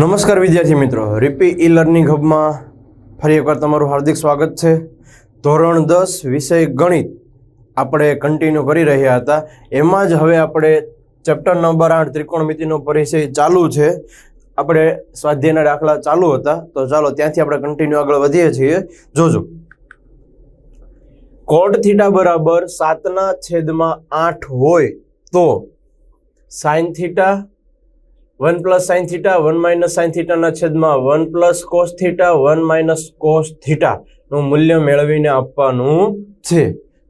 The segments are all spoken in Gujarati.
નમસ્કાર વિદ્યાર્થી મિત્રો. રીપી ઈ લર્નિંગ હબમાં ફરી એકવાર તમારું હાર્દિક સ્વાગત છે. ધોરણ દસ, વિષય ગણિત આપણે કન્ટિન્યુ કરી રહ્યા હતા. એમાં જ હવે આપણે ચેપ્ટર નંબર આઠ, ત્રિકોણમિતિનો પરિચય ચાલુ છે. આપણે સ્વાધ્યાયના દાખલા ચાલુ હતા. તો ચાલો ત્યાંથી આપણે કન્ટિન્યુ આગળ વધીએ છીએ. જોજો. કોટ થીટા બરાબર સાતના છેદમાં આઠ હોય તો sine theta one plus sine theta, one minus sine થીટાના છેદમાં one plus cos theta, one minus cos થીટાનું મૂલ્ય મેળવીને આપવાનું છે.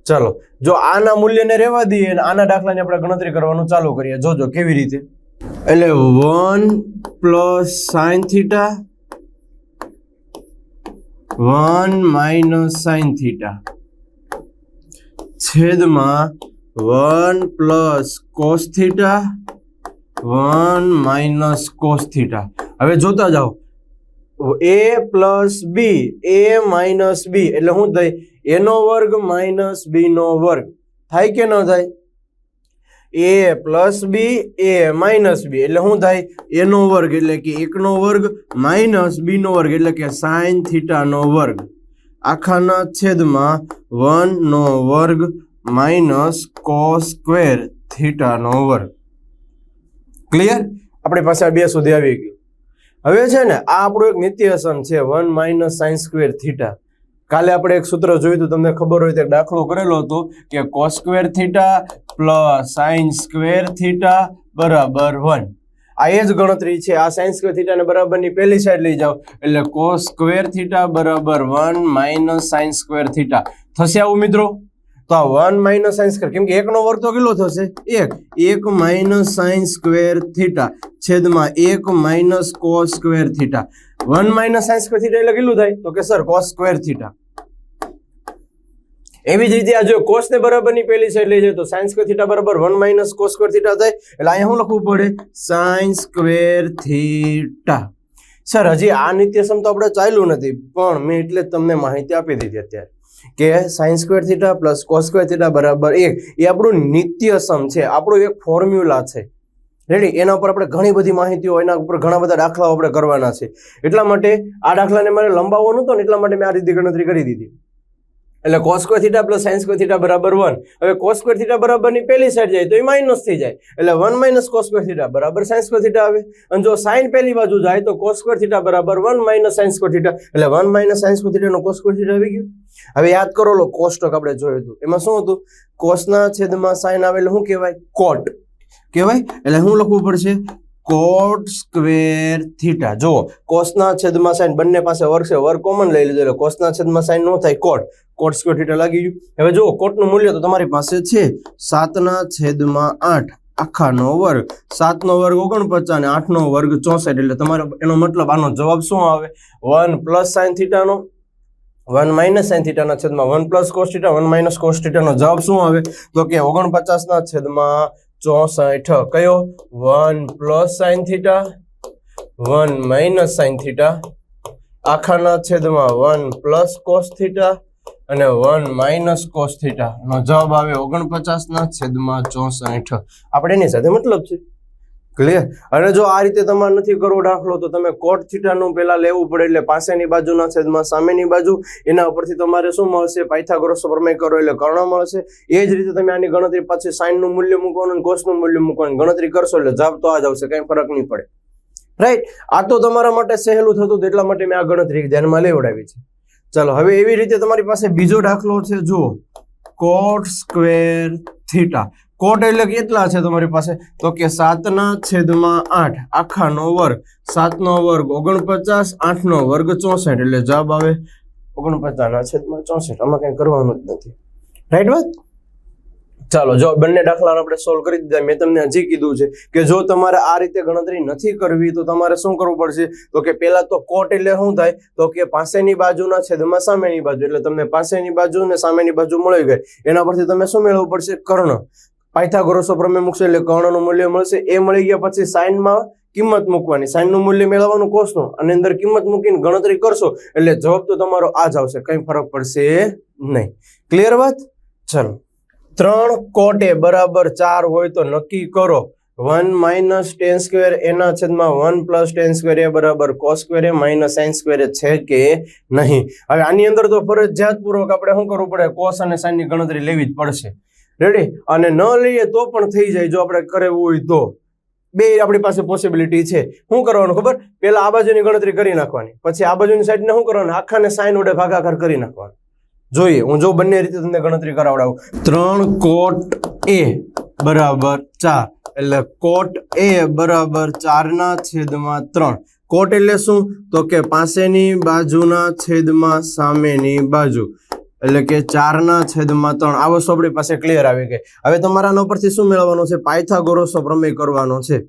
ચાલો, જો આના મૂલ્યને રહેવા દઈએ આના દાખલાની આપણે ગણતરી કરવાનું ચાલુ કરીએ. જોજો કેવી રીતે? એટલે one plus sine theta, one minus sine theta છેદમાં one plus cos theta one minus cos theta. હવે જોતા જાઓ. એ પ્લસ બી, એ માઇનસ બી, એટલે શું થાય? એનો વર્ગ માઇનસ બી નો વર્ગ. થાય કે ન થાય? એ પ્લસ બી, એ માઇનસ બી, એટલે શું થાય? એનો વર્ગ, એટલે કે એકનો વર્ગ માઇનસ બીનો વર્ગ, એટલે કે સાઇન થીટાનો વર્ગ. આખાના છેદમાં વનનો વર્ગ માઇનસ કોસ સ્ક્વેર થીટાનો વર્ગ. ક્લિયર આપણી પાસે આ બે સુધી આવી ગયું. હવે છે ને, આ આપણું એક નિત્યસન છે, one minus sine square theta. કાલે આપણે એક સૂત્ર જોયું હતું, તમને ખબર હોય તો દાખલો કરેલો હતો, કે cos square theta plus sine square theta બરાબર વન. આ એ જ ગણતરી છે, આ સાઇન સ્ક્વેર થીટાને બરાબરની પહેલી સાઈડ લઈ જાઓ. એટલે કોસ સ્ક્વેર થીટા બરાબર one minus sine square theta. થશે આવું મિત્રો? તો આ વન માઇનસ સાઇન સ્ક્વેર કેમ કે એકનો વર્ગ તો કેટલો થશે? એક. એક માઇનસ સાઇન સ્ક્વેર થીટા છેદમાં એક minus cos square theta one minus sine square theta એટલે કેટલું થાય? તો કે સર કોસ સ્ક્વેર થીટા એવી જ રીતે આ જો કોસ ને બરાબરની પહેલી સાઈડ લઈ જાય તો સાઇન સ્ક્વેર થીટા બરાબર one minus cos square theta થાય. એટલે અહીંયા શું લખવું પડે? સાઇન સ્ક્વેર થીટા સર હજી આ નિત્ય સમ તો આપણે ચાલ્યું નથી, પણ મેં એટલે તમને માહિતી આપી દીધી અત્યારે. કે sine square theta plus cos square theta બરાબર એક, એ આપણું નિત્ય સમ છે. આપણું એક ફોર્મ્યુલા છે. રેડી એના ઉપર આપણે ઘણી બધી માહિતીઓ, એના ઉપર ઘણા બધા દાખલાઓ આપણે કરવાના છે. એટલા માટે આ દાખલાને મારે લંબાવવાનું હતું ને એટલા માટે મેં આ રીતે ગણતરી કરી દીધી. એટલે cos square theta plus sine square theta બરાબર વન હવે કોસ સ્ક્વેર થીટા બરાબરની પહેલી સાઈડ જાય તો એ માઇનસ થઈ જાય. એટલે વન માઇનસ કોસ થીટા બરાબર સાઇન સ્ક્વેર થીટા આવે. અને જો સાઇન પહેલી બાજુ જાય તો કોસ થીટા બરાબર one minus sine square theta એટલે વન માઇનસ સાઇન સ્ક્વેર થીટાનો કોસ સ્ક્વેર થીટા આવી ગયું. હવે યાદ કરો લો કોષ્ટક આપણે જોયું હતું. એમાં શું હતું? કોસના છેદમાં સાઇન આવે એટલે શું કહેવાય? કોટ કહેવાય? એટલે શું લખવું પડશે? Cot square theta. જો કોસના છેદમાં સાઇન બંને પાસે વર્ગ છે, વર્ગ કોમન લઈ લીધો એટલે કોસના છેદમાં સાઇન નો થાય, કોટ. કોટ સ્ક્વેર થીટા લાગી ગયું. હવે જુઓ, કોટનું મૂલ્ય તો તમારી પાસે છે. સાતના છેદમાં આઠ, આખાનો વર્ગ. સાતનો વર્ગ ઓગણપચાસ અને આઠનો વર્ગ ચોસઠ, એટલે તમારો એનો મતલબ આનો જવાબ શું આવે? વન પ્લસ સાઇન થીટાનો, વન માઇનસ સાઈન થીટાના છેદમાં one plus cos theta, one minus cos થીટાનો જવાબ શું આવે? તો કે ઓગણપચાસના છેદમાં ચોસઠ, કયો? One plus sine theta? One minus sine theta? આખાના છેદમાં વન પ્લસ કોસ થીટા અને વન માઇનસ કોસ થીટા. નો જવાબ આવે ઓગણપચાસના છેદમાં ચોસઠ. આપણે એની સાથે મતલબ છે. ક્લિયર અને જો આ રીતે તમારે નથી કરવો દાખલો, તો તમે કોટ થીટાનું પહેલાં લેવું પડે એટલે પાસેની બાજુના છેદમાં સામેની બાજુ. એના ઉપરથી તમારે શું મળશે? પાયથાગોરસ પ્રમેય કરો એટલે કર્ણ મળશે. એ જ રીતે તમે આની ગણતરી પછી સાઇનનું મૂલ્ય મૂકવાનું અને કોષનું મૂલ્ય મૂકવાનું. ગણતરી કરશો એટલે જવાબ તો આ જ આવશે, કંઈ ફરક નહીં પડે. રાઈટ આ તો તમારા માટે સહેલું થતું એટલા માટે મેં આ ગણતરી ધ્યાનમાં લેવડાવી છે. ચાલો, હવે એવી રીતે તમારી પાસે બીજો દાખલો છે, જુઓ. કોટ સ્ક્વેર થીટા કોટ એટલે કેટલા છે તમારી પાસે? તો કે સાતના છેદમાં આઠ, આખાનો વર્ગ. સાતનો વર્ગ ઓગણપચાસ, આઠનો વર્ગ ચોસઠ. એટલે જવાબ આવે ઓગણપચાસના છેદમાં ચોસઠ. આમાં કંઈ કરવાનું જ નથી. રાઈટ વાત? ચાલો, જો બંને દાખલાને આપણે સોલ્વ કરી દીધા. મેં તમને હજી કીધું છે કે જો તમારે આ રીતે ગણતરી નથી કરવી, તો તમારે શું કરવું પડશે? તો કે પહેલા તો કોટ એટલે શું થાય? તો કે પાસેની બાજુના છેદમાં સામેની બાજુ. એટલે તમને પાસેની બાજુ ને સામેની બાજુ મળી ગઈ. એના પરથી તમે શું મેળવવું પડશે? કર્ણ. પાયથાગોરસો પ્રમેય મૂકશો એટલે કર્ણનું મૂલ્ય મળશે. એ મળી ગયા પછી સાઇનમાં કિંમત મૂકવાની. સાઇનનું મૂલ્ય મેળવવાનું કોષનું અને અંદર કિંમત મૂકીને ગણતરી કરશો એટલે જવાબ તો તમારો આ જ આવશે. કંઈ ફરક પડશે નહીં. ક્લિયર વાત? ચલો. ત્રણ કોટે બરાબર ચાર હોય તો નક્કી કરો. વન માઇનસ ટેન સ્ક્વેર એના છેદમાં one plus tan square A બરાબર cos square A minus sine square છે કે નહીં? હવે આની અંદર તો ફરજિયાતપૂર્વક આપણે શું કરવું પડે? કોસ અને સાઇનની ગણતરી લેવી જ પડશે. રેડી અને ન લઈએ તો પણ થઈ જાય જો આપણે કરવું હોય તો. બે આપણી પાસે પોસિબિલિટી છે. શું કરવાનું ખબર? પહેલાં આ બાજુની ગણતરી કરી નાખવાની. પછી આ બાજુની સાઈડને શું કરવાનું? આખાને સાઈન વડે ભાગાકાર કરી નાખવાનું. જોઈએ, હું જો બંને રીતે તમને ગણતરી કરાવડાવું. ત્રણ કોટ એ બરાબર ચાર. એટલે કોટ એ બરાબર ચારના છેદમાં ત્રણ. કોટ એટલે શું? તો કે પાસેની બાજુના છેદમાં સામેની બાજુ. એટલે કે ચારના છેદમાં ત્રણ. આ વસ્તુ આપણી પાસે ક્લિયર આવી ગઈ. હવે તમારા પરથી શું મેળવવાનું છે? પાયથાગોરસનો પ્રમેય કરવાનો છે.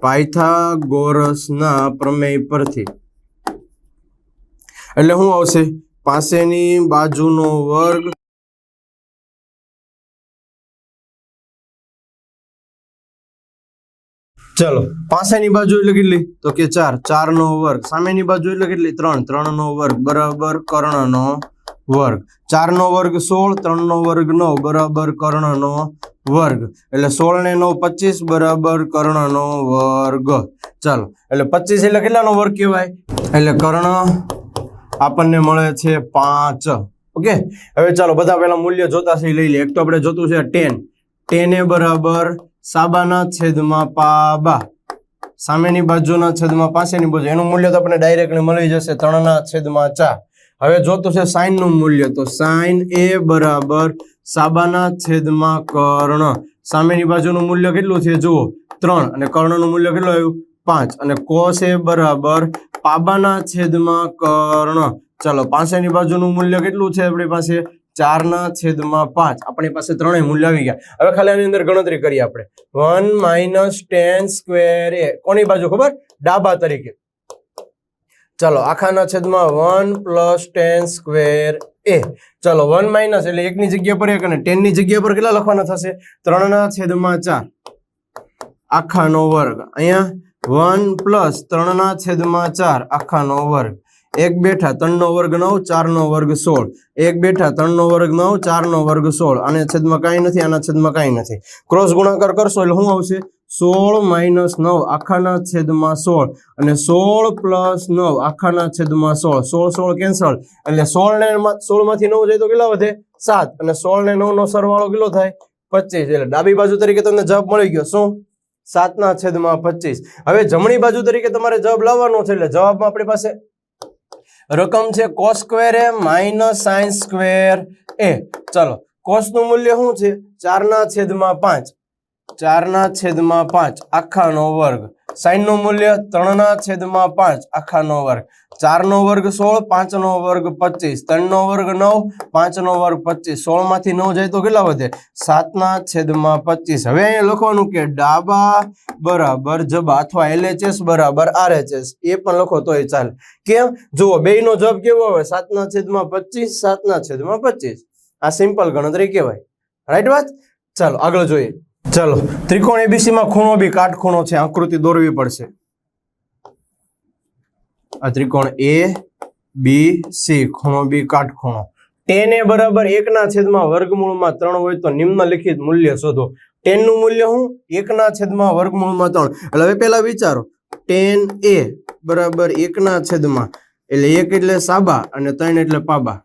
પાયથાગોરસના પ્રમેય પરથી. એટલે શું આવશે? પાસેની બાજુનો વર્ગ ચલો. પાસેની બાજુ એટલે કેટલી? તો કે ચાર. ચાર નો વર્ગ. સામેની બાજુ એટલે કેટલી? ત્રણ. ત્રણ નો વર્ગ. બરાબર કર્ણનો વર્ગ. ચાર નો વર્ગ સોળ ત્રણ નો વર્ગ નવ. બરાબર કર્ણનો વર્ગ. એટલે સોળ ને નવ, પચીસ. બરાબર કર્ણનો વર્ગ. ચાલો. એટલે પચીસ એટલે કેટલાનો વર્ગ કહેવાય? એટલે કર્ણ આપણને મળે છે પાંચ. ઓકે? હવે ચાલો, બધા પેલા મૂલ્ય જોતા લઈ લે એક તો આપણે જોતું છે ટેન. ટેન બરાબર સાબાના છેદમાં પાબા. સામેની બાજુના છેદમાં પાસેની બાજુ. એનું મૂલ્ય તો આપણે ડાયરેક્ટલી મળી જશે ત્રણના છેદમાં ચા હવે જોતું છે સાઈનનું મૂલ્ય. તો સાઈન એ બરાબર સાબાના છેદમાં કર્ણ. સામેની બાજુનું મૂલ્ય કેટલું છે? જુઓ, ત્રણ. અને કર્ણનું મૂલ્ય કેટલું આવ્યું? પાંચ. અને કોસ એ બરાબર પાબાના છેદમાં કર્ણ. ચાલો પાસેની બાજુનું મૂલ્ય કેટલું છે આપણી પાસે? ચારના છેદમાં પાંચ. આપણી પાસે ત્રણેય મૂલ્ય આવી ગયા. હવે ખાલી આની અંદર ગણતરી કરીએ આપણે. One minus tan square A કોની બાજુ ખબર? ડાબા તરીકે. ચાલો, આખાના છેદમાં one plus tan square A. ચાલો, વન માઇનસ એટલે એકની જગ્યા પર એક અને ટેનની જગ્યા પર કેટલા લખવાના થશે? ત્રણના છેદમાં ચાર. આખાનો વર્ગ. અહીંયા વન પ્લસ ત્રણના છેદમાં ચાર. આખાનો વર્ગ. એક બેઠા ત્રણનો વર્ગ નવ, ચારનો વર્ગ સોળ. એક બેઠા ત્રણનો વર્ગ નવ, ચારનો વર્ગ સોળ. આને છેદમાં કાંઈ નથી, આના છેદમાં કાંઈ નથી. ક્રોસ ગુણાકાર કરશો એટલે શું આવશે? સોળ માઇનસ નવ, આખાના છેદમાં સોળ. અને સોળ પ્લસ નવ, આખાના છેદમાં સોળ. સોળ સોળ કેન્સલ. એટલે સોળ ને સોળમાંથી નવ જાય તો કેટલા વધે? સાત. અને સોળ ને નવ નો સરવાળો કેટલો થાય? પચીસ. એટલે ડાબી બાજુ તરીકે તમને જવાબ મળી ગયો. શું? સાતના છેદમાં પચીસ. હવે જમણી બાજુ તરીકે તમારે જવાબ લાવવાનો છે. એટલે જવાબમાં આપણી પાસે રકમ છે cos square A minus sine square A. ચલો કોસનું મૂલ્ય શું છે? ચારના છેદમાં પાંચ. ચારના છેદમાં પાંચ આખાનો વર્ગ. સાઈનનું મૂલ્ય ત્રણના છેદમાં પાંચ આખાનો વર્ગ. ચારનો વર્ગ સોળ, પાંચનો વર્ગ પચીસ. ત્રણનો વર્ગ નવ, પાંચનો વર્ગ પચીસ. સોળમાંથી નવ જાય તો કેટલા વધે? સાતના છેદમાં પચીસ. હવે અહીંયા લખવાનું કે ડાબા બરાબર જબા અથવા એલએચએસ બરાબર આરએચએસ. એ પણ લખો તોય ચાલે. કેમ? જુઓ બે નો જવાબ કેવો આવે? સાતના છેદમાં પચીસ, સાતના છેદમાં પચીસ. આ સિમ્પલ ગણતરી કહેવાય. રાઈટ વાત? ચાલો, આગળ જોઈએ. ચાલો, ત્રિકોણ એબીસી માં ખૂણો બી કાટખૂણો છે, આકૃતિ દોરવી પડશે. આ ત્રિકોણ એ બી સી ખૂણો બી કાટખૂણો ટેન એ બરાબર એકના છેદમાં વર્ગમૂળમાં ત્રણ હોય તો નિમ્નલિખિત મૂલ્ય શોધો. ટેનનું મૂલ્ય શું? એકના છેદમાં વર્ગમૂળમાં ત્રણ. એટલે હવે પેલા વિચારો. ટેન એ બરાબર એકના છેદમાં, એટલે એક એટલે સાબા અને ત્રણ એટલે પાબા.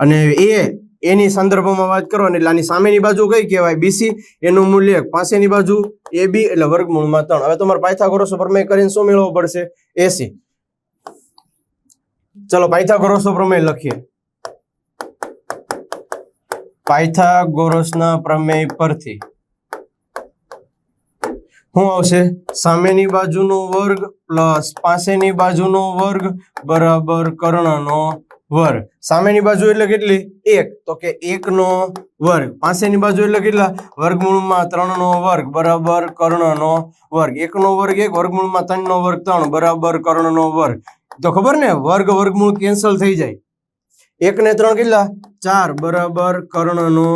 અને એ એની સંદર્ભમાં વાત કરો એટલે આની સામેની બાજુ કઈ કહેવાય? બીસી એનું મૂલ્ય. પાસેની બાજુ એ બી એટલે વર્ગમૂળમાં ત્રણ. હવે તમારે પાયથાગોરસ પ્રમેય કરીને શું મેળવવો પડશે? એસી ચલો પાયથાગોરસ પ્રમેય લખીએ. પાયથાગોરસના પ્રમેય પરથી. શું આવશે? સામેની બાજુનો વર્ગ પ્લસ પાસેની બાજુનો વર્ગ બરાબર કર્ણનો વર્ગ સામેની બાજુ એટલે કેટલી? એક. તો કે એકનો વર્ગ. પાસેની બાજુ એટલે કેટલા? વર્ગમૂળમાં ત્રણનો વર્ગ બરાબર કર્ણનો વર્ગ. એકનો વર્ગ એક, વર્ગમૂળમાં ત્રણનો વર્ગ ત્રણ બરાબર કર્ણનો વર્ગ. તો ખબર ને? વર્ગ, વર્ગમૂળ કેન્સલ થઈ જાય. એક ને ત્રણ કેટલા? ચાર બરાબર કર્ણનો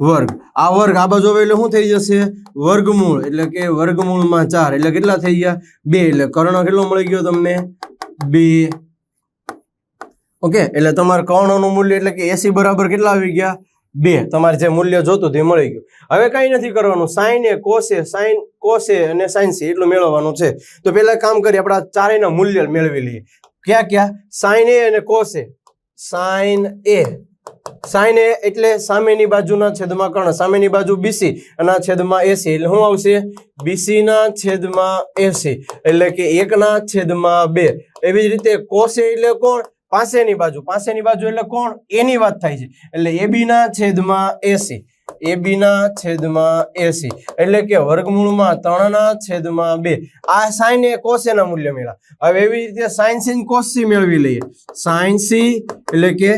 વર્ગ. આ વર્ગ આ બાજુ એટલે શું થઈ જશે? વર્ગમૂળ. એટલે કે વર્ગમૂળમાં ચાર. એટલે કેટલા થઈ ગયા? બે. એટલે કર્ણ કેટલો મળી ગયો તમને? બે. ઓકે, એટલે તમારે કર્ણનું મૂલ્ય એટલે કે એસી બરાબર કેટલા આવી ગયા? બે. તમારે જે મૂલ્ય જોતું તે મળી ગયું. હવે કઈ નથી કરવાનું. સાઈન એ કોસે, સાઈન કોસે અને સાઈન સી એટલું મેળવવાનું છે. તો પહેલાં કામ કરીએ, આપણા ચારેયના મૂલ્ય મેળવી લઈએ. ક્યાં ક્યાં? સાઈન એ અને કોસે. Sine A. સાઈન એ એટલે સામેની બાજુના છેદમાં કર્ણ, સામેની બાજુ બીસી અને આ છેદમાં એસી એટલે શું આવશે? બીસી ના છેદમાં એસી એટલે કે એકના છેદમાં બે. એવી જ રીતે કોસે એટલે કોણ? પાસેની બાજુ. પાસેની બાજુ એટલે કોણ? એની વાત થાય છે. એટલે એબી ના છેદમાં એસી એબી ના છેદમાં એસી એટલે કે વર્ગમૂળમાં ત્રણના છેદમાં બે. આ સાઈન એ કોસેના મૂલ્ય મેળવ્યા હવે એવી રીતે સાઈન સી કોસી મેળવી લઈએ. સાઈન સી એટલે કે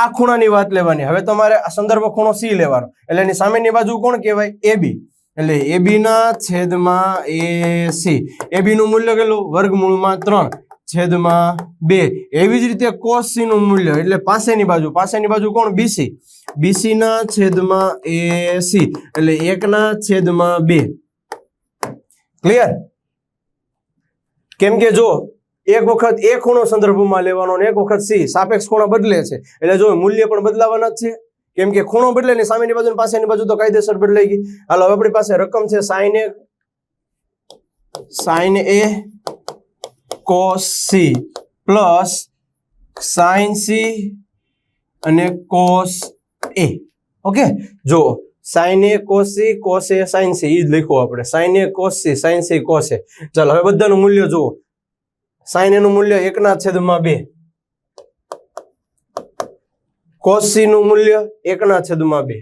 આ ખૂણાની વાત લેવાની. હવે તમારે આ સંદર્ભ ખૂણો સી લેવાનો. એટલે એની સામેની બાજુ કોણ કહેવાય? એબી એટલે એબી ના છેદમાં એસી એબી નું મૂલ્ય કેટલું? વર્ગમૂળમાં ત્રણ. છેદમાં બે. એવી જ રીતે કોસ સી નું મૂલ્ય, એટલે પાસેની બાજુ પાસેની બાજુ કોણ? બીસી બીસી ના છેદમાં એસી એટલે એકના છેદમાં બે. ક્લિયર કેમ કે જો એક વખત એ ખૂણો સંદર્ભમાં લેવાનો એક વખત સી સાપેક્ષ ખૂણો બદલે છે. એટલે જો મૂલ્ય પણ બદલાવાના જ છે. કેમ કે ખૂણો બદલે ને સામેની બાજુ પાસેની બાજુ તો કાયદેસર બદલાઈ ગઈ. હાલો આપણી પાસે રકમ છે sine A sine A cos C plus sine C અને કોસ એ. ઓકે? જો sine A, cos C, cos A, sine C જ લખો આપણે. Sine A, cos C, sine C, cos A. ચાલો, હવે બધાનું મૂલ્ય જુઓ. સાઇન એનું મૂલ્ય એકના છેદમાં બે. કોસ સી નું મૂલ્ય એકના છેદમાં બે.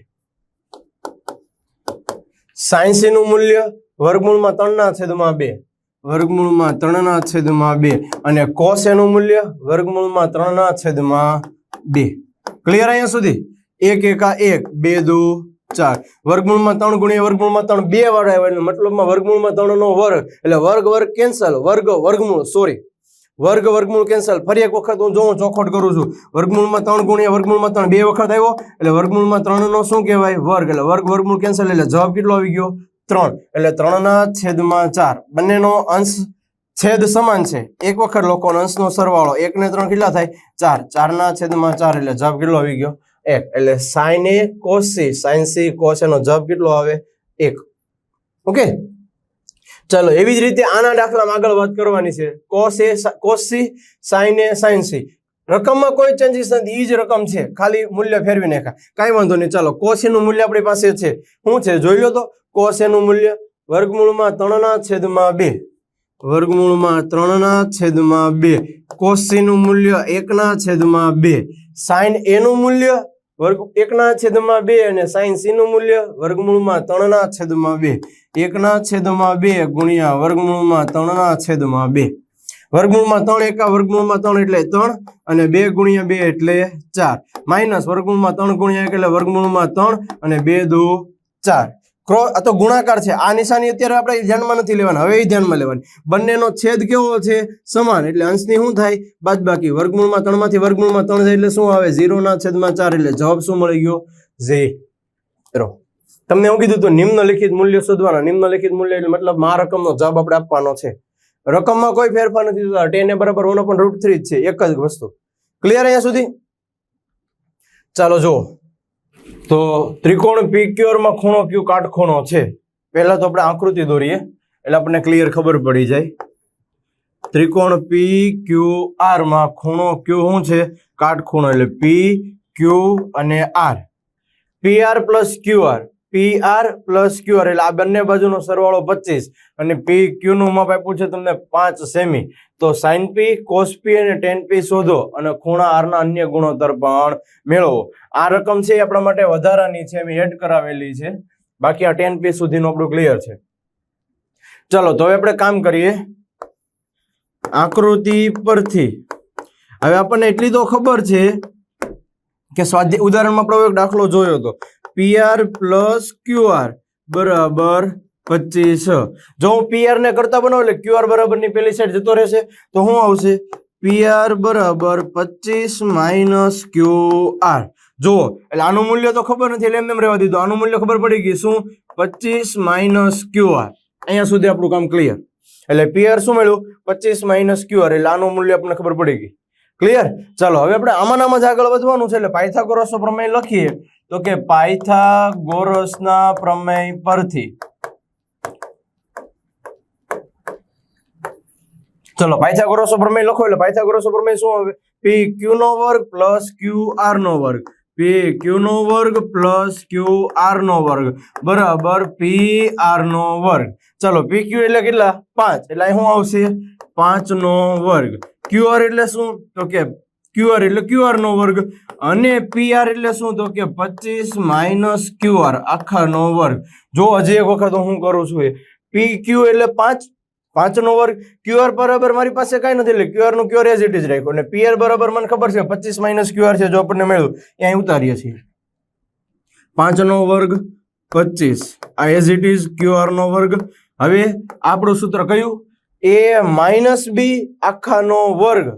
સાઈન સી નું મૂલ્ય વર્ગમૂળમાં ત્રણના છેદમાં બે. વર્ગમૂળમાં ત્રણના છેદમાં બે. અને કોસ એનું મૂલ્ય વર્ગમૂળમાં ત્રણના છેદમાં બે. ક્લિયર અહીંયા સુધી? એક, એકા એક. બે, દુ, ચાર. વર્ગમૂળમાં ત્રણ ગુણ્યા વર્ગમૂળમાં ત્રણ. બે વાર આવ્યા એટલે મતલબમાં વર્ગમૂળમાં ત્રણ નો વર્ગ. એટલે વર્ગ વર્ગ, કેન્સલ. વર્ગ, વર્ગમૂળ. સોરી વર્ગ, વર્ગમૂળ, કેન્સલ. ફરી એક વખત હું જો હું ચોખવટ કરું છું. વર્ગમૂળમાં ત્રણ ગુણ્યા વર્ગમૂળમાં ત્રણ. બે વખત આવ્યો. એટલે વર્ગમૂળમાં ત્રણ નો શું કહેવાય? વર્ગ. એટલે વર્ગ, વર્ગમૂળ, કેન્સલ. એટલે જવાબ કેટલો આવી ગયો? ત્રણ. એટલે ત્રણના છેદમાં ચાર. બંનેનો અંશ છેદ સમાન છે. એક વખત લોકોનો અંશનો સરવાળો એક ને ત્રણ કેટલા થાય? ચાર. ચારના છેદમાં ચાર એટલે જવાબ કેટલો આવી ગયો? એક. એટલે sine A cos C sine C cos એનો જવાબ કેટલો આવે? એક. ઓકે? ચાલો, એવી જ રીતે આના દાખલામાં આગળ વાત કરવાની છે. Cos A cos C sine A sine C રકમમાં કોઈ ચેન્જીસ નથી. એ જ રકમ છે. ખાલી મૂલ્ય ફેરવી નાખા કાંઈ વાંધો નહીં. ચાલો કોસીનું મૂલ્ય આપણી પાસે છે. શું છે? જોઈ લો તો. કોસ એનું મૂલ્ય વર્ગમૂળમાં ત્રણના છેદમાં બે. વર્ગમૂળમાં ત્રણના છેદમાં બે. કોસીનું મૂલ્ય એકના છેદમાં બે. સાઈન એનું મૂલ્ય વર્ગ એકના છેદમાં બે અને સાઈન સી નું મૂલ્ય વર્ગમૂળમાં ત્રણના છેદમાં બે. એકના છેદમાં બે ગુણ્યા વર્ગમૂળમાં ત્રણના છેદમાં બે. વર્ગમૂળમાં ત્રણ એકા, વર્ગમૂળમાં ત્રણ એટલે ત્રણ અને બે ગુણ્યા બે એટલે ચાર. માઇનસ વર્ગમૂળમાં ત્રણ ગુણ્યા એક એટલે વર્ગમૂળમાં ત્રણ અને બે દો ચાર. ક્રો તો ગુણાકાર છે. આ નિશાની અત્યારે આપણે ધ્યાનમાં નથી લેવાની. હવે એ ધ્યાનમાં લેવાની. બંનેનો છેદ કેવો છે? સમાન. એટલે અંશની શું થાય? બાદબાકી. વર્ગમૂળમાં ત્રણમાંથી વર્ગમૂળમાં ત્રણ થાય એટલે શું આવે? ઝીરોના છેદમાં ચાર એટલે જવાબ શું મળી ગયો? ઝીરો. તમને એવું કીધું હતું, નિમ્નલિખિત મૂલ્ય શોધવાના. નિમ્નલિખિત મૂલ્ય એટલે મતલબ આ રકમનો જવાબ આપણે આપવાનો છે. રકમમાં કોઈ ફેરફાર નથી થતા. ટેન એ બરાબર વન પણ રૂટ થ્રી જ છે. એક જ વસ્તુ. ક્લિયર અહીંયા સુધી? ચાલો જુઓ. તો ત્રિકોણ પી ક્યુરમાં ખૂણો ક્યુ કાટખૂણો છે. પહેલા તો આપણે આકૃતિ દોરીએ, એટલે આપણને ક્લિયર ખબર પડી જાય. ત્રિકોણ પી ક્યુ આરમાં ખૂણો ક્યુ શું છે? કાટખૂણો, એટલે પી ક્યુ અને R P R plus Q R P R plus Q એટલે આ બંને બાજુનો સરવાળો પચીસ અને પી ક્યુ નું માપ આપ્યું છે તમને પાંચ સેમી તો સાઇન પી કોસ પી અને ટેન પી શોધો અને ખૂણા આર ના અન્ય ગુણોત્તર પણ મેળવો. આ રકમ છે એ આપણા માટે વધારાની છે એમ એડ કરાવેલી છે. બાકી આ ટેન પી સુધીનું આપણું ક્લિયર છે. ચલો, તો હવે આપણે કામ કરીએ. આકૃતિ પરથી. હવે આપણને એટલી તો ખબર છે કે સ્વાધ્યાય ઉદાહરણમાં આપણે એક દાખલો જોયો હતો પીઆર પ્લસ ક્યુઆર બરાબર પચીસ. જો હું પીઆર ને કરતા બનાવું એટલે ક્યુઆર બરાબરની પેલી સાઈડ જતો રહેશે, તો શું આવશે પીઆર બરાબર પચીસ માઇનસ ક્યુઆર જો એટલે આનું મૂલ્ય તો ખબર નથી, એટલે એમને એમ રહેવા દીધું. આનું મૂલ્ય ખબર પડી ગઈ, શું? પચીસ માઇનસ ક્યુઆર અહીંયા સુધી આપણું કામ ક્લિયર એટલે પીઆર શું મળ્યું? પચીસ માઇનસ ક્યુઆર એટલે આનું મૂલ્ય આપણને ખબર પડી ગઈ. ક્લિયર ચાલો, હવે આપણે આમાં આમાં જ આગળ વધવાનું છે, એટલે પાયથાગોરસનો પ્રમેય લખીએ. તો કે પાયથાગોરસના પ્રમેય પરથી. ચલો પાયથાગોરસ પ્રમેય લખો એટલે પાયથાગોરસ પ્રમેય શું આવે? પી ક્યુ નો વર્ગ પ્લસ ક્યુ નો વર્ગ. પી ક્યુ નો વર્ગ પ્લસ ક્યુ નો વર્ગ. બરાબર પી નો વર્ગ. ચલો પી ક્યુ એટલે કેટલા? પાંચ. એટલે શું આવશે? પાંચ નો વર્ગ. ક્યુ એટલે શું? તો કે ક્યુ આર એટલે ક્યુઆર નો વર્ગ અને પીઆર એટલે શું? તો કે પચીસ માઇનસ ક્યુઆર આખાનો વર્ગ. જો હજી એક વખત હું કરું છું એ. પી ક્યુ એટલે પાંચ. પાંચ નો વર્ગ. ક્યુઆર બરાબર મારી પાસે કાંઈ નથી એટલે ક્યુઆરનું ક્યુઆર એઝ ઇટ ઇઝ રાખ્યું. અને પીઆર બરાબર મને ખબર છે, પચીસ માઇનસ ક્યુઆર છે, જો આપણને મળ્યું, એ ઉતારીએ છીએ. પાંચ નો વર્ગ, પચીસ. આ એઝ ઇટ ઇઝ ક્યુઆર નો વર્ગ. હવે આપણું સૂત્ર કયું? એ માઇનસ બી આખાનો વર્ગ.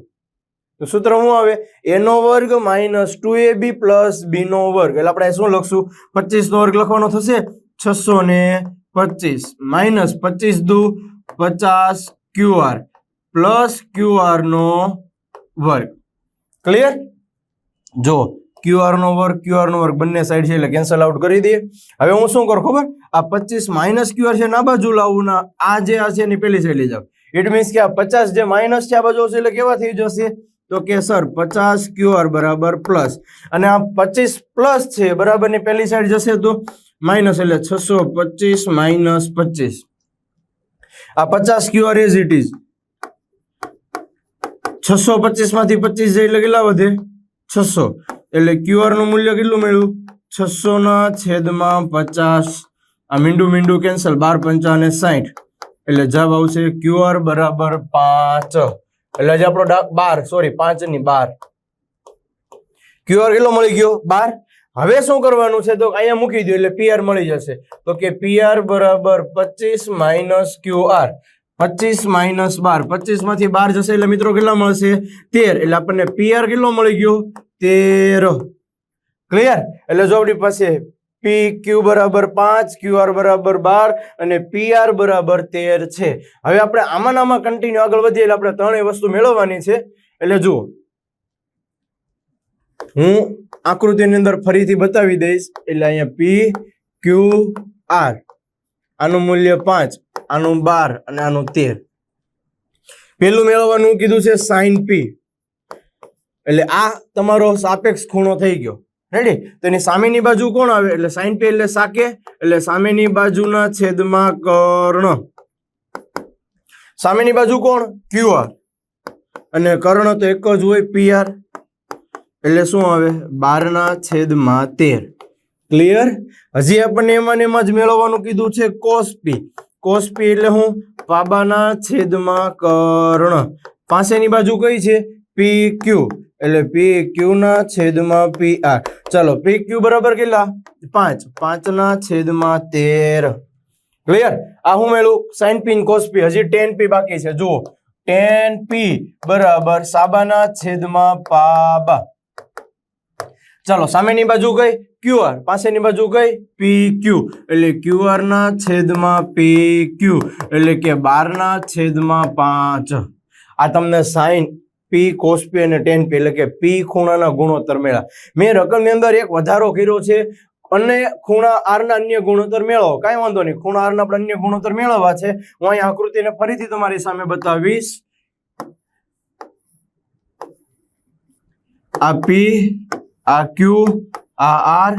તો સૂત્ર શું આવે? એનો વર્ગ minus two A B plus B નો વર્ગ. એટલે આપણે શું લખશું? પચીસ નો વર્ગ લખવાનો થશે છસો ને પચીસ. માઇનસ પચીસ દુ પચાસ ક્યુઆર પ્લસ ક્યુઆર નો વર્ગ. ક્લિયર જો ક્યુઆર નો વર્ગ ક્યુઆર નો વર્ગ બંને સાઈડ છે એટલે કેન્સલ આઉટ કરી દઈએ. હવે હું શું કરું ખબર? આ પચીસ માઇનસ ક્યુઆર છે ના બાજુ લાવું ના આ જે આ છે એની પેલી સાઈડ લઈ જાવ ઇટ મીન્સ કે આ પચાસ જે માઇનસ છે આ બાજુ આવશે એટલે કેવા થઈ જશે? તો કે સર, પચાસ ક્યુઆર બરાબર પ્લસ. અને આ પચીસ પ્લસ છે બરાબરની પેલી સાઈડ જશે તો માઇનસ એટલે છસો પચીસ માઇનસ પચીસ. આ પચાસ ક્યુઆર એઝ ઇટ ઇઝ છસો પચીસમાંથી પચીસ જાય એટલે કેટલા વધે? છસો. એટલે ક્યુઆરનું મૂલ્ય કેટલું મળ્યું? છસોના છેદમાં પચાસ. આ મીંડું મીંડું કેન્સલ બાર પંચાને સાઠ એટલે જવાબ આવશે ક્યુઆર બરાબર પાંચ. એટલે જે આપણો બાર સોરી પાંચની બાર. ક્યુઆર કેટલો મળી ગયો? બાર? હવે શું કરવાનું છે? તો અહીંયા મૂકી દો, એટલે પીઆર મળી જશે. તો કે પીઆર બરાબર પચીસ માઇનસ ક્યુઆર પચીસ માઇનસ બાર. પચીસમાંથી બાર જશે એટલે મિત્રો કેટલા મળશે? તેર. એટલે આપણને પીઆર કેટલો મળી ગયો? તેર. ક્લિયર એટલે જો આપણી પાસે પી ક્યુ બરાબર પાંચ ક્યુઆર બરાબર બાર અને પીઆર બરાબર તેર છે. હવે આપણે આમાં આમાં કન્ટિન્યુ આગળ વધીએ એટલે આપણે ત્રણેય વસ્તુ મેળવવાની છે. એટલે જુઓ. હું આકૃતિની અંદર ફરીથી બતાવી દઈશ. એટલે અહીંયા પી ક્યુ આર આનું મૂલ્ય પાંચ, આનું બાર અને આનું તેર. પેલું મેળવવાનું કીધું છે સાઇન પી એટલે આ તમારો સાપેક્ષ ખૂણો થઈ ગયો. રેડી તો એની સામેની બાજુ કોણ આવે? એટલે સાઈન પે, એટલે સાકે. એટલે સામેની બાજુના છેદમાં કર્ણ. સામેની બાજુ કોણ? ક્યુઆર અને કર્ણ તો એક જ હોય પીઆર એટલે શું આવે? બારના છેદમાં તેર. ક્લિયર હજી આપણને એમાં એમાં જ મેળવવાનું કીધું છે કોસપી કોસપી એટલે હું? પાબાના છેદમાં કર્ણ. પાસેની બાજુ કઈ છે? પી ક્યુ એટલે પી ક્યુ ના છેદમાં પી આર ચલો પી ક્યુ બરાબર કેટલા? પાંચ. પાંચના છેદમાં તેર. ક્લિયર આ હું મેળવું? સાઈન પી કોસ પી હજી ટેન પી બાકી છે. જુઓ. ટેન પી બરાબર સાબાના છેદમાં પાબા. ચાલો, સામેની બાજુ કઈ? ક્યુઆર પાસેની બાજુ કઈ? પી ક્યુ એટલે ક્યુઆર ના છેદમાં પી ક્યુ એટલે કે બાર ના છેદમાં પાંચ. આ તમને સાઈન પી કોસ પી અને ટેન પી એટલે કે પી ખૂણાના ગુણોત્તર મેળા. મેં રકમની અંદર એક વધારો કર્યો છે અને ખૂણા આરના અન્ય ગુણોત્તર મેળવો. કાંઈ વાંધો નહીં. ખૂણા આરના આપણે અન્ય ગુણોત્તર મેળવવા છે. હું અહીં આકૃતિને ફરીથી તમારી સામે બતાવીશ. આ પી આ ક્યુ આ આર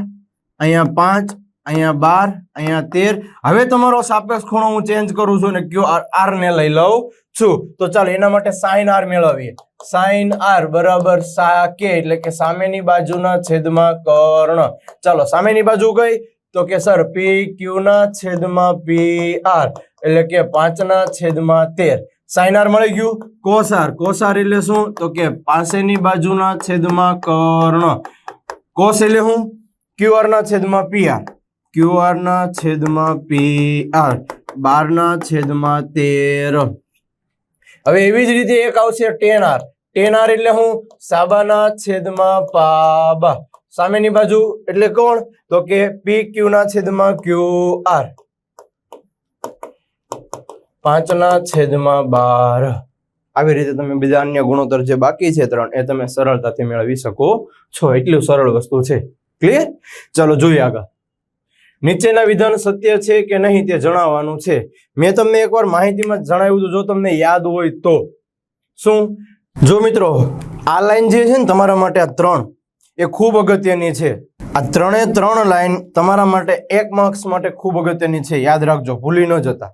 અહીંયા પાંચ અહીંયા બાર, અહીંયા તેર. હવે તમારો સાપેક્ષ ખૂણો હું ચેન્જ કરું છું અને ક્યુ આર ને લઈ લઉં છું. તો ચાલો, એના માટે સાઈન આર મેળવીએ. સાઈન આર બરાબર સા, કે એટલે કે સામેની બાજુના છેદમાં કર્ણ. ચાલો, સામેની બાજુ કઈ? તો કે સર પી ક્યુ ના છેદમાં પી આર એટલે કે પાંચના છેદમાં તેર. સાઈન આર મળી ગયું? કોસાર. કોસાર એટલે શું? તો કે પાસેની બાજુના છેદમાં કર્ણ. કોસ એટલે શું ક્યુઆર ના છેદમાં પીઆર ક્યુઆર ના છેદમાં પીઆર બાર ના છેદમાં તેર હવે એવી જ રીતે એક આવશે ટેન આર ટેન આર એટલે હું સાબાના છેદમાં પાબા સામેની બાજુ એટલે કોણ તો કે પી ક્યુ ના છેદમાં ક્યુ આર પાંચના છેદમાં બાર આવી રીતે તમે બીજા અન્ય ગુણોત્તર જે બાકી છે ત્રણ, એ તમે સરળતાથી મેળવી શકો છો. એટલું સરળ વસ્તુ છે. ક્લિયર ચાલો જોઈએ આગળ. નીચેના વિધાન સત્ય છે કે નહીં તે જણાવવાનું છે. મેં તમને એકવાર માહિતીમાં જણાવ્યું હતું, જો તમને યાદ હોય તો. શું? જો મિત્રો, આ લાઈન જે છે ને તમારા માટે આ ત્રણ, એ ખૂબ અગત્યની છે. આ ત્રણે ત્રણ લાઈન તમારા માટે એક માર્ક્સ માટે ખૂબ અગત્યની છે. યાદ રાખજો, ભૂલી ન જતા.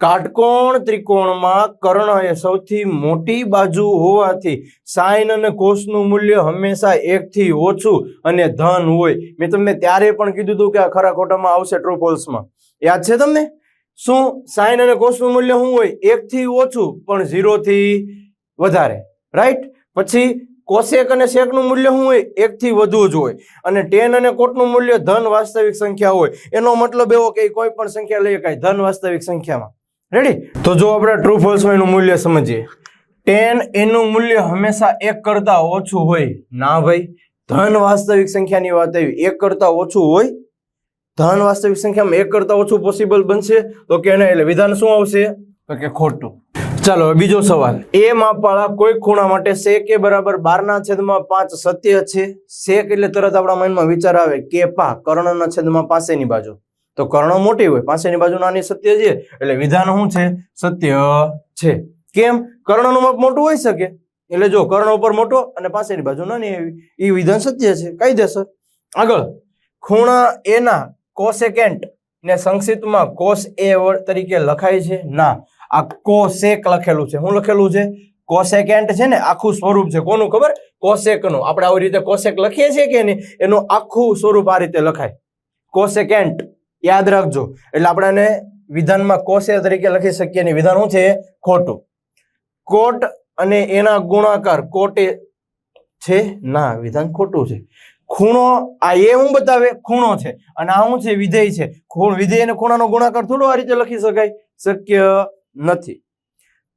કાટકોણ ત્રિકોણમાં કર્ણ એ સૌથી મોટી બાજુ હોવાથી સાઈન અને કોષનું મૂલ્ય હંમેશા એકથી ઓછું અને ધન હોય. મેં તમને ત્યારે પણ કીધું હતું કે આ ખરા ખોટામાં આવશે ટ્રોપોલ્સમાં યાદ છે તમને? શું સાઈન અને કોષનું મૂલ્ય શું હોય? એકથી ઓછું, પણ ઝીરોથી વધારે. રાઈટ પછી કોશેક અને શેકનું મૂલ્ય શું હોય? એકથી વધુ જ હોય. અને ટેન અને કોટનું મૂલ્ય ધન વાસ્તવિક સંખ્યા હોય. એનો મતલબ એવો કે કોઈ પણ સંખ્યા લઈ શકાય. ધન વાસ્તવિક સંખ્યામાં. રેડી તો જો આપણે ટ્રુ ફોલ્સમાં એનું મૂલ્ય સમજીએ. ટેન એનું મૂલ્ય હંમેશા એક કરતા ઓછું હોય. ના ભાઈ, ધન વાસ્તવિક સંખ્યાની વાત આવી. એક કરતા ઓછું હોય. ધન વાસ્તવિક સંખ્યામાં એક કરતા ઓછું પોસિબલ બનશે. તો કે એટલે વિધાન શું આવશે? તો કે ખોટું. ચાલો બીજો સવાલ. એ માપવાળા કોઈ ખૂણા માટે સેક એ બરાબર બારના છેદમાં પાંચ સત્ય છે. સેક એટલે તરત આપણા માઇન્ડમાં વિચાર આવે કે પા, કર્ણના છેદમાં પાસેની બાજુ. તો કર્ણ મોટી હોય. પાસેની બાજુ નાની સત્ય છે, એટલે વિધાન શું છે? સત્ય છે. કેમ? કર્ણનું માપ મોટું હોઈ શકે. એટલે જો કર્ણ ઉપર મોટો અને પાસેની બાજુ નાની એવી, એ વિધાન સત્ય છે. કાયદેસર આગળ. ખૂણા એના કોસેકેન્ટ ને સંક્ષિપ્તમાં કોસ એ તરીકે લખાય છે. ના, આ કોસેક લખેલું છે. શું લખેલું છે? કોસેકેન્ટ છે ને, આખું સ્વરૂપ છે. કોનું ખબર? કોસેકનું આપણે આવી રીતે કોસેક લખીએ છીએ કે નહીં? એનું આખું સ્વરૂપ આ રીતે લખાય. કોસેકેન્ટ યાદ રાખજો. એટલે આપણે એને વિધાનમાં કોસે તરીકે લખી શકીએ અને વિધાન શું છે? ખોટું. કોટ અને એના ગુણાકાર કોટે છે? ના, વિધાન ખોટું છે. ખૂણો, આ એ હું બતાવે, ખૂણો છે. અને આ શું છે? વિધેય છે. ખૂણ, વિધેય અને ખૂણાનો ગુણાકાર થોડો આ રીતે લખી શકાય. શક્ય નથી.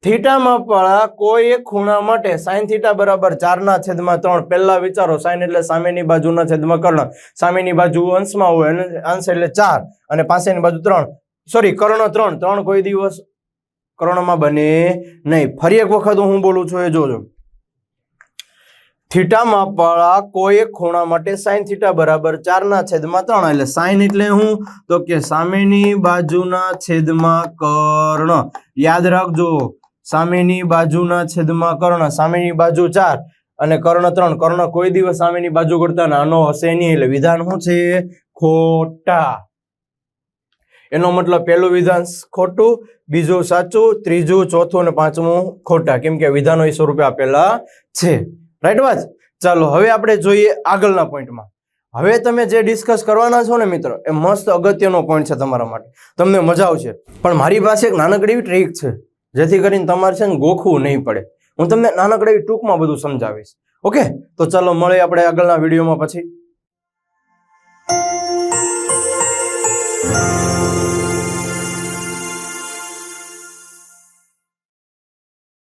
થીટામાં પણ કોઈ એક ખૂણા માટે સાઈન થીટા બરાબર ચારના છેદમાં ત્રણ. પહેલા વિચારો, સાઈન એટલે સામેની બાજુના છેદમાં કર્ણ. સામેની બાજુ અંશમાં હોય અને અંશ એટલે ચાર અને પાસેની બાજુ ત્રણ. સોરી કર્ણ ત્રણ. ત્રણ કોઈ દિવસ કર્ણમાં બને નહીં. ફરી એક વખત હું બોલું છું, એ જોજો. થીટામાં પણ કોઈ એક ખૂણા માટે સાઈન થીટા બરાબર ચારના છેદમાં ત્રણ. એટલે સાઈન એટલે હું? તો કે સામેની બાજુના છેદમાં કર્ણ. યાદ રાખજો. સામેની બાજુના છેદમાં કર્ણ, સામેની બાજુ ચાર અને કર્ણ ત્રણ. કર્ણ કોઈ દિવસ સામેની બાજુ કરતા નાનો હશે નહીં, એટલે વિધાન શું છે? ખોટા. એનો મતલબ પહેલું વિધાન ખોટું, બીજું સાચું, ત્રીજું, ચોથું અને પાંચમું ખોટા. કેમ કે વિધાનો એ સ્વરૂપે આપેલા છે. રાઈટ વાત ચાલો, હવે આપણે જોઈએ આગળના પોઈન્ટમાં. હવે તમે જે ડિસ્કસ કરવાના છો ને મિત્રો, એ મસ્ત અગત્યનો પોઈન્ટ છે તમારા માટે. તમને મજા આવશે. પણ મારી પાસે એક નાનકડી ટ્રીક છે. જેથી કરીને તમારે છે ને ગોખવું નહીં પડે. હું તમને નાનકડા ટૂંકમાં બધું સમજાવીશ. ઓકે? તો ચાલો મળીએ આપણે આગળના વિડીયોમાં પછી.